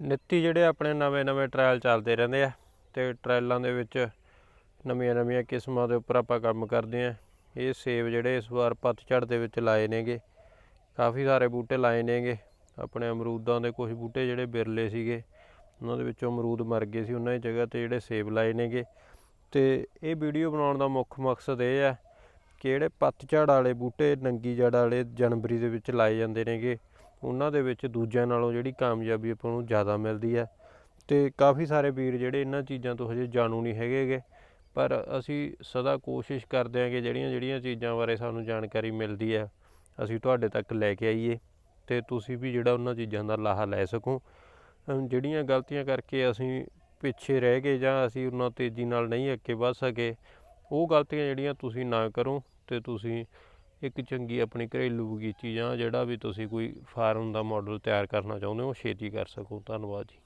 ਨਿੱਤੀ ਜਿਹੜੇ ਆਪਣੇ ਨਵੇਂ-ਨਵੇਂ ਟ੍ਰਾਇਲ ਚੱਲਦੇ ਰਹਿੰਦੇ ਆ ਤੇ ਟ੍ਰਾਇਲਾਂ ਦੇ ਵਿੱਚ ਨਵੀਆਂ-ਨਵੀਆਂ ਕਿਸਮਾਂ ਦੇ ਉੱਪਰ ਆਪਾਂ ਕੰਮ ਕਰਦੇ ਆ। ਇਹ ਸੇਬ ਜਿਹੜੇ ਇਸ ਵਾਰ ਪਤਝੜ ਦੇ ਵਿੱਚ ਲਾਏ ਨੇਗੇ। ਕਾਫੀ ਸਾਰੇ ਬੂਟੇ ਲਾਏ ਨੇਗੇ। ਆਪਣੇ ਅਮਰੂਦਾਂ ਦੇ ਕੁਝ ਬੂਟੇ ਜਿਹੜੇ ਬਿਰਲੇ ਸੀਗੇ, ਉਹਨਾਂ ਦੇ ਵਿੱਚੋਂ ਅਮਰੂਦ ਮਰ ਗਏ ਸੀ ਉਹਨਾਂ ਦੀ ਜਗ੍ਹਾ ਤੇ ਜਿਹੜੇ ਸੇਬ ਲਾਏ ਨੇਗੇ। ਤੇ ਇਹ ਵੀਡੀਓ ਬਣਾਉਣ ਦਾ ਮੁੱਖ ਮਕਸਦ ਇਹ ਹੈ ਕਿ ਜਿਹੜੇ ਪਤਝੜ ਵਾਲੇ ਬੂਟੇ ਨੰਗੀ ਜੜ ਵਾਲੇ ਜਨਵਰੀ ਦੇ ਵਿੱਚ ਲਾਏ ਜਾਂਦੇ ਨੇਗੇ। ਉਹਨਾਂ ਦੇ ਵਿੱਚ ਦੂਜਿਆਂ ਨਾਲੋਂ ਜਿਹੜੀ ਕਾਮਯਾਬੀ ਆਪਾਂ ਨੂੰ ਜ਼ਿਆਦਾ ਮਿਲਦੀ ਹੈ। ਤੇ ਕਾਫੀ ਸਾਰੇ ਵੀਰ ਜਿਹੜੇ ਇਹਨਾਂ ਚੀਜ਼ਾਂ ਤੋਂ ਹਜੇ ਜਾਣੂ ਨਹੀਂ ਹੈਗੇਗੇ ਪਰ ਅਸੀਂ ਸਦਾ ਕੋਸ਼ਿਸ਼ ਕਰਦੇ ਹਾਂ ਕਿ ਜਿਹੜੀਆਂ ਜਿਹੜੀਆਂ ਚੀਜ਼ਾਂ ਬਾਰੇ ਸਾਨੂੰ ਜਾਣਕਾਰੀ ਮਿਲਦੀ ਹੈ, ਅਸੀਂ ਤੁਹਾਡੇ ਤੱਕ ਲੈ ਕੇ ਆਈਏ ਤੇ ਤੁਸੀਂ ਵੀ ਜਿਹੜਾ ਉਹਨਾਂ ਚੀਜ਼ਾਂ ਦਾ ਲਾਹਾ ਲੈ ਸਕੋ। ਜਿਹੜੀਆਂ ਗਲਤੀਆਂ ਕਰਕੇ ਅਸੀਂ ਪਿੱਛੇ ਰਹਿ ਗਏ ਜਾਂ ਅਸੀਂ ਉਹਨਾਂ ਤੇਜ਼ੀ ਨਾਲ ਨਹੀਂ ਅੱਗੇ ਵਧ ਸਕੇ, ਉਹ ਗਲਤੀਆਂ ਜਿਹੜੀਆਂ ਤੁਸੀਂ ਨਾ ਕਰੋ ਤੇ ਤੁਸੀਂ ਇੱਕ ਚੰਗੀ ਆਪਣੀ ਘਰੇਲੂ ਬਗੀਚੀ ਜਾਂ ਜਿਹੜਾ ਵੀ ਤੁਸੀਂ ਕੋਈ ਫਾਰਮ ਦਾ ਮਾਡਲ ਤਿਆਰ ਕਰਨਾ ਚਾਹੁੰਦੇ ਹੋ ਛੇਤੀ ਕਰ ਸਕੋ। ਧੰਨਵਾਦ ਜੀ।